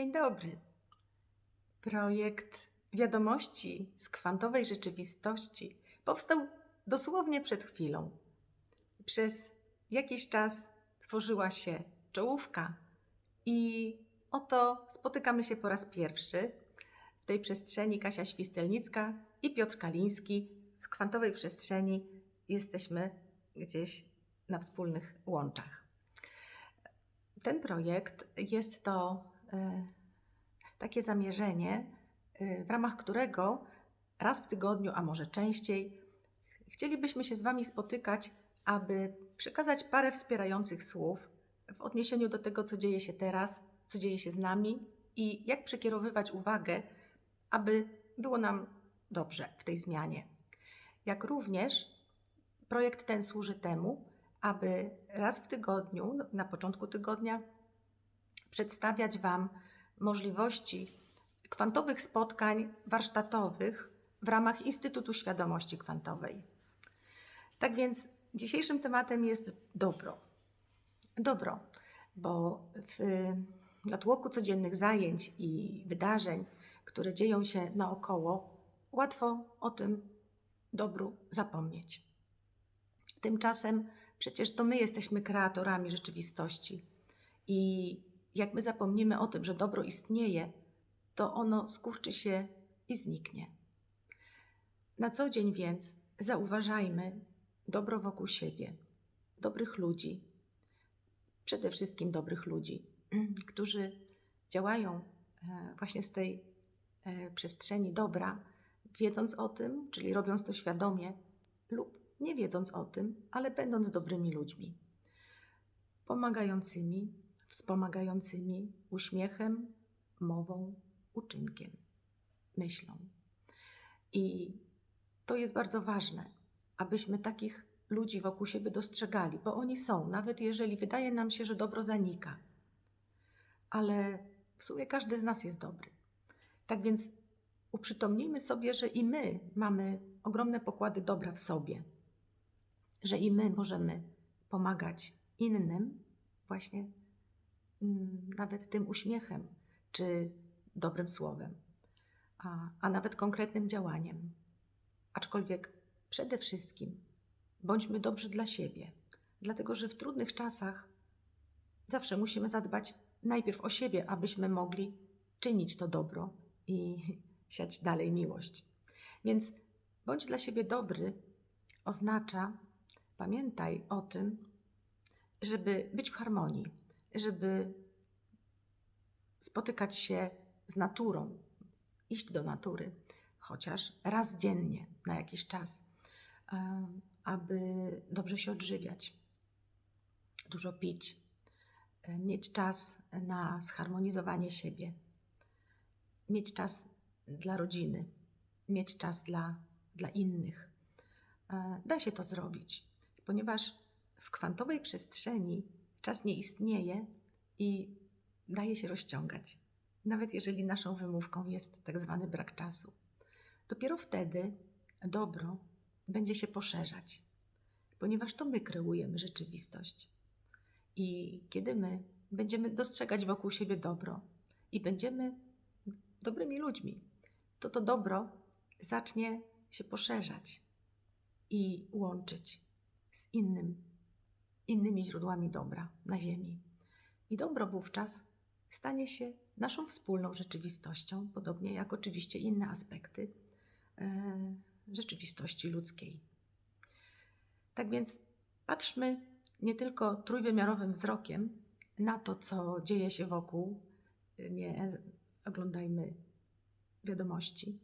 Dzień dobry. Projekt Wiadomości z kwantowej rzeczywistości powstał dosłownie przed chwilą. Przez jakiś czas tworzyła się czołówka i oto spotykamy się po raz pierwszy w tej przestrzeni Kasia Świstelnicka i Piotr Kaliński. W kwantowej przestrzeni jesteśmy gdzieś na wspólnych łączach. Ten projekt jest to takie zamierzenie, e, w ramach którego raz w tygodniu, a może częściej, chcielibyśmy się z Wami spotykać, aby przekazać parę wspierających słów w odniesieniu do tego, co dzieje się teraz, co dzieje się z nami i jak przekierowywać uwagę, aby było nam dobrze w tej zmianie. Jak również projekt ten służy temu, aby raz w tygodniu, na początku tygodnia, przedstawiać Wam możliwości kwantowych spotkań warsztatowych w ramach Instytutu Świadomości Kwantowej. Tak więc dzisiejszym tematem jest dobro. Dobro, bo w natłoku codziennych zajęć i wydarzeń, które dzieją się naokoło, łatwo o tym dobru zapomnieć. Tymczasem przecież to my jesteśmy kreatorami rzeczywistości. I jak my zapomnimy o tym, że dobro istnieje, to ono skurczy się i zniknie. Na co dzień więc zauważajmy dobro wokół siebie, dobrych ludzi, przede wszystkim dobrych ludzi, którzy działają e, właśnie z tej e, przestrzeni dobra, wiedząc o tym, czyli robiąc to świadomie lub nie wiedząc o tym, ale będąc dobrymi ludźmi, pomagającymi, wspomagającymi uśmiechem, mową, uczynkiem, myślą. I to jest bardzo ważne, abyśmy takich ludzi wokół siebie dostrzegali, bo oni są, nawet jeżeli wydaje nam się, że dobro zanika. Ale w sumie każdy z nas jest dobry. Tak więc uprzytomnijmy sobie, że i my mamy ogromne pokłady dobra w sobie, że i my możemy pomagać innym właśnie nawet tym uśmiechem czy dobrym słowem, a, a nawet konkretnym działaniem. Aczkolwiek przede wszystkim bądźmy dobrzy dla siebie, dlatego że w trudnych czasach zawsze musimy zadbać najpierw o siebie, abyśmy mogli czynić to dobro i siać dalej miłość. Więc bądź dla siebie dobry oznacza, pamiętaj o tym, żeby być w harmonii, żeby spotykać się z naturą, iść do natury, chociaż raz dziennie, na jakiś czas, aby dobrze się odżywiać, dużo pić, e, mieć czas na zharmonizowanie siebie, mieć czas dla rodziny, mieć czas dla, dla innych. E, da się to zrobić, ponieważ w kwantowej przestrzeni czas nie istnieje i daje się rozciągać, nawet jeżeli naszą wymówką jest tak zwany brak czasu. Dopiero wtedy dobro będzie się poszerzać, ponieważ to my kreujemy rzeczywistość. I kiedy my będziemy dostrzegać wokół siebie dobro i będziemy dobrymi ludźmi, to to dobro zacznie się poszerzać i łączyć z innym, innymi źródłami dobra na Ziemi. I dobro wówczas stanie się naszą wspólną rzeczywistością, podobnie jak oczywiście inne aspekty e, rzeczywistości ludzkiej. Tak więc patrzmy nie tylko trójwymiarowym wzrokiem na to, co dzieje się wokół, nie oglądajmy wiadomości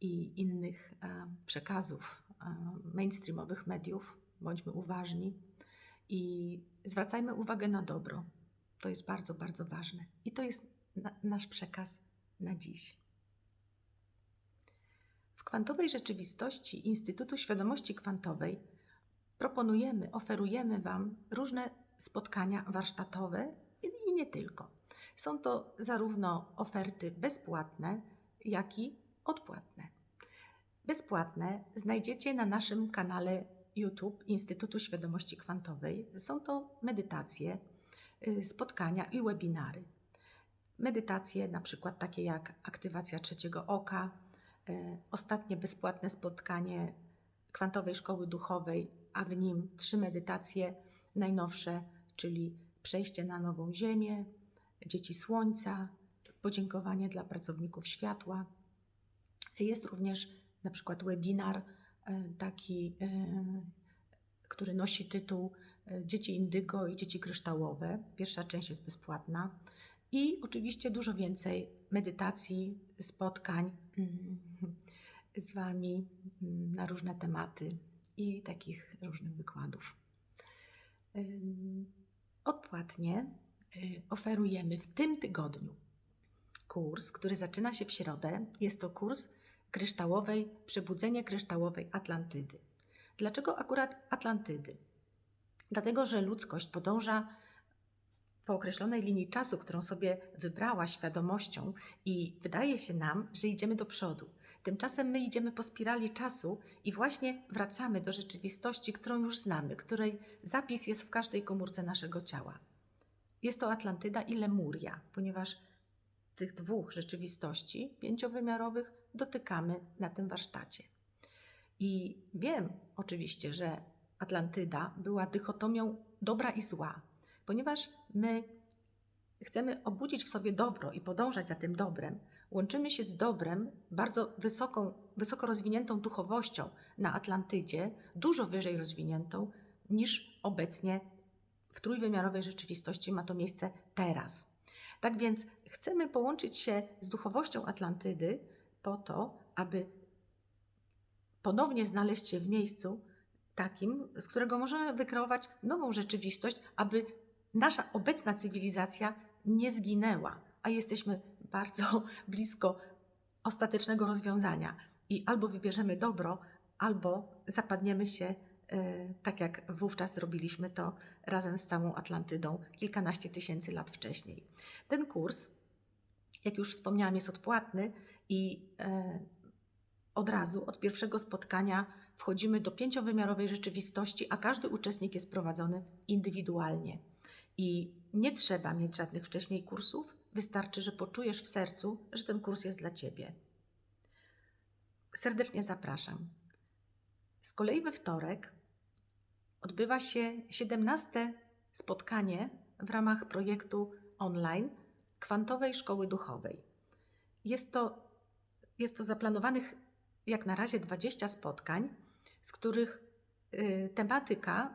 i innych e, przekazów e, mainstreamowych mediów, bądźmy uważni i zwracajmy uwagę na dobro. To jest bardzo, bardzo ważne. I to jest na, nasz przekaz na dziś. W kwantowej rzeczywistości Instytutu Świadomości Kwantowej proponujemy, oferujemy Wam różne spotkania warsztatowe i, i nie tylko. Są to zarówno oferty bezpłatne, jak i odpłatne. Bezpłatne znajdziecie na naszym kanale YouTube Instytutu Świadomości Kwantowej. Są to medytacje, y, spotkania i webinary. medytacje, na przykład takie jak aktywacja trzeciego oka, e, ostatnie bezpłatne spotkanie kwantowej szkoły duchowej, a w nim trzy medytacje najnowsze, czyli przejście na nową ziemię, dzieci słońca, podziękowanie dla pracowników światła. Jest również na przykład webinar taki, e, który nosi tytuł e, Dzieci indygo i dzieci kryształowe. Pierwsza część jest bezpłatna. I oczywiście dużo więcej medytacji, spotkań mm, z Wami mm, na różne tematy i takich różnych wykładów. Odpłatnie oferujemy w tym tygodniu kurs, który zaczyna się w środę. Jest to kurs kryształowej, przebudzenie kryształowej Atlantydy. Dlaczego akurat Atlantydy? Dlatego, że ludzkość podąża po określonej linii czasu, którą sobie wybrała świadomością, i wydaje się nam, że idziemy do przodu. Tymczasem my idziemy po spirali czasu i właśnie wracamy do rzeczywistości, którą już znamy, której zapis jest w każdej komórce naszego ciała. Jest to Atlantyda i Lemuria, ponieważ tych dwóch rzeczywistości pięciowymiarowych dotykamy na tym warsztacie. I wiem oczywiście, że Atlantyda była dychotomią dobra i zła, ponieważ my chcemy obudzić w sobie dobro i podążać za tym dobrem, łączymy się z dobrem, bardzo wysoką, wysoko rozwiniętą duchowością na Atlantydzie, dużo wyżej rozwiniętą niż obecnie w trójwymiarowej rzeczywistości ma to miejsce teraz. Tak więc chcemy połączyć się z duchowością Atlantydy po to, aby ponownie znaleźć się w miejscu takim, z którego możemy wykreować nową rzeczywistość, aby nasza obecna cywilizacja nie zginęła, a jesteśmy bardzo blisko ostatecznego rozwiązania. I albo wybierzemy dobro, albo zapadniemy się, e, tak jak wówczas zrobiliśmy to razem z całą Atlantydą kilkanaście tysięcy lat wcześniej. Ten kurs, jak już wspomniałam, jest odpłatny i e, od razu, od pierwszego spotkania, wchodzimy do pięciowymiarowej rzeczywistości, a każdy uczestnik jest prowadzony indywidualnie. I nie trzeba mieć żadnych wcześniej kursów, wystarczy, że poczujesz w sercu, że ten kurs jest dla ciebie. Serdecznie zapraszam. Z kolei we wtorek odbywa się 17 spotkanie w ramach projektu online Kwantowej Szkoły Duchowej. Jest to, jest to zaplanowanych jak na razie 20 spotkań, z których y, tematyka,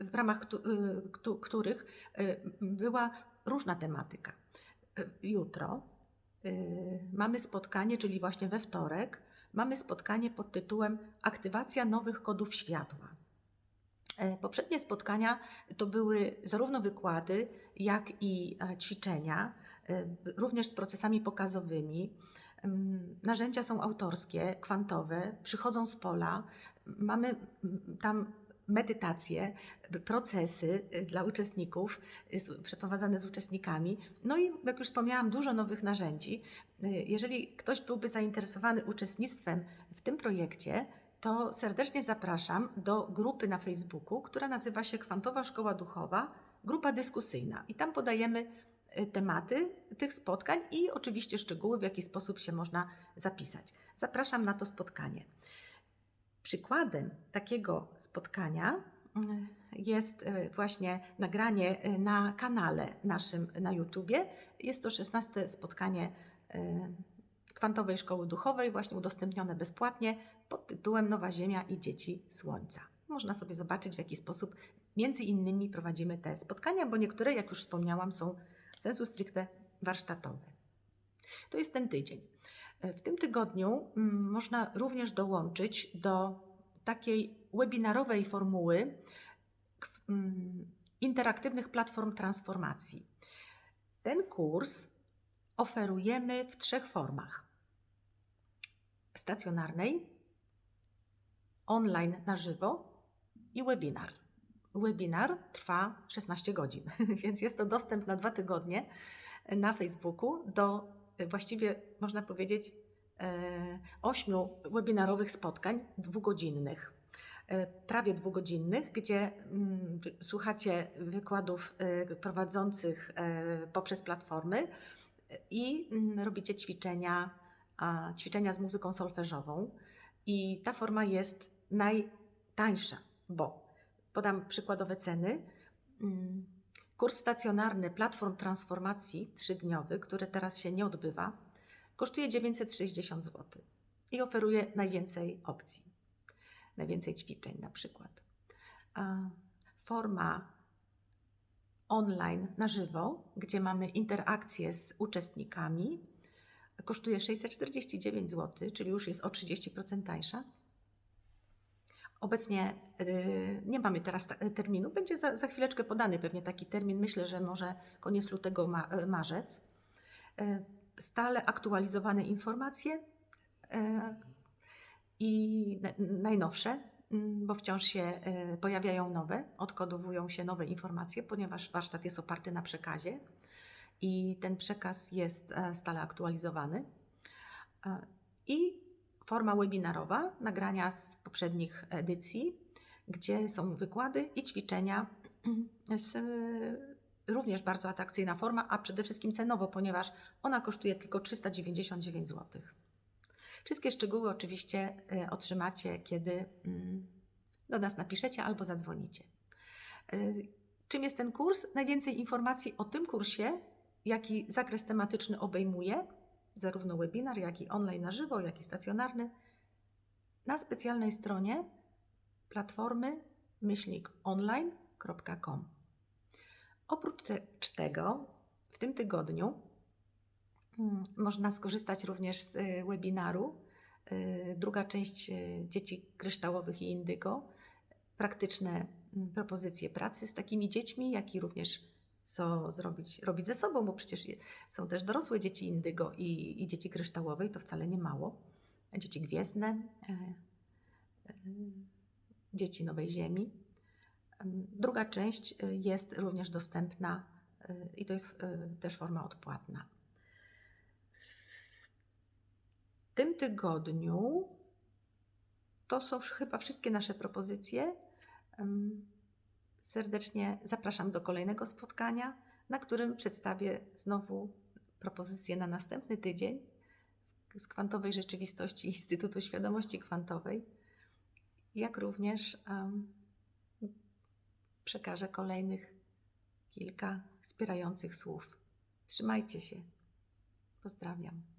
y, w, ramach y, któ- których była różna tematyka. Jutro mamy spotkanie, czyli właśnie we wtorek, mamy spotkanie pod tytułem Aktywacja nowych kodów światła. E, Poprzednie spotkania to były zarówno wykłady, jak i e, ćwiczenia, e, również z procesami pokazowymi. Narzędzia są autorskie, kwantowe, przychodzą z pola. Mamy tam medytacje, procesy y, dla uczestników, y, przeprowadzane z uczestnikami. No i jak już wspomniałam, dużo nowych narzędzi. Y, Jeżeli ktoś byłby zainteresowany uczestnictwem w tym projekcie, to serdecznie zapraszam do grupy na Facebooku, która nazywa się Kwantowa Szkoła Duchowa, grupa dyskusyjna. I tam podajemy tematy tych spotkań i oczywiście szczegóły, w jaki sposób się można zapisać. Zapraszam na to spotkanie. Przykładem takiego spotkania mm, jest y, właśnie nagranie y, na kanale naszym na YouTubie. Jest to 16 spotkanie y, Kwantowej Szkoły Duchowej, właśnie udostępnione bezpłatnie pod tytułem Nowa Ziemia i Dzieci Słońca. Można sobie zobaczyć, w jaki sposób między innymi prowadzimy te spotkania, bo niektóre, jak już wspomniałam, są sensu stricte warsztatowe. To jest ten tydzień. W tym tygodniu mm, można również dołączyć do takiej webinarowej formuły mm, interaktywnych platform transformacji. Ten kurs oferujemy w trzech formach: stacjonarnej, online na żywo i webinar. Webinar trwa 16 godzin, więc jest to dostęp na dwa tygodnie na Facebooku do e, właściwie można powiedzieć e, ośmiu webinarowych spotkań dwugodzinnych. E, Prawie dwugodzinnych, gdzie mm, słuchacie wykładów prowadzących poprzez platformy i mm, robicie ćwiczenia, ćwiczenia z muzyką solfeżową. I ta forma jest najtańsza, bo podam przykładowe ceny. Mm, Kurs stacjonarny Platform Transformacji trzydniowy, który teraz się nie odbywa, kosztuje 960 zł i oferuje najwięcej opcji, najwięcej ćwiczeń na przykład. Forma online na żywo, gdzie mamy interakcję z uczestnikami, kosztuje 649 zł, czyli już jest o 30% tańsza. Obecnie y, nie mamy teraz terminu, będzie za, za chwileczkę podany pewnie taki termin, myślę, że może koniec lutego, ma, y, marzec. Y, Stale aktualizowane informacje i na- najnowsze, mm, bo wciąż się pojawiają nowe, odkodowują się nowe informacje, ponieważ warsztat jest oparty na przekazie i ten przekaz jest e, stale aktualizowany. E, I forma webinarowa, nagrania z poprzednich edycji, gdzie są wykłady i ćwiczenia. E, również bardzo atrakcyjna forma, a przede wszystkim cenowo, ponieważ ona kosztuje tylko 399 zł. Wszystkie szczegóły oczywiście e, otrzymacie, kiedy mm, do nas napiszecie albo zadzwonicie. E, Czym jest ten kurs? Najwięcej informacji o tym kursie, jaki zakres tematyczny obejmuje, zarówno webinar, jak i online na żywo, jak i stacjonarny, na specjalnej stronie platformy myślnikonline.com. Oprócz te- tego, w tym tygodniu mm, można skorzystać również z y, webinaru. y, Druga część y, dzieci kryształowych i indygo. Praktyczne mm, propozycje pracy z takimi dziećmi, jak i również co zrobić, robić ze sobą, bo przecież są też dorosłe dzieci indygo i, i dzieci kryształowe i to wcale nie mało. Dzieci gwiezdne, e, e, dzieci Nowej Ziemi. Em, Druga część e, jest również dostępna e, i to jest e, też forma odpłatna. W tym tygodniu to są chyba wszystkie nasze propozycje. Serdecznie zapraszam do kolejnego spotkania, na którym przedstawię znowu propozycje na następny tydzień z kwantowej rzeczywistości Instytutu Świadomości Kwantowej, jak również em, przekażę kolejnych kilka wspierających słów. Trzymajcie się. Pozdrawiam.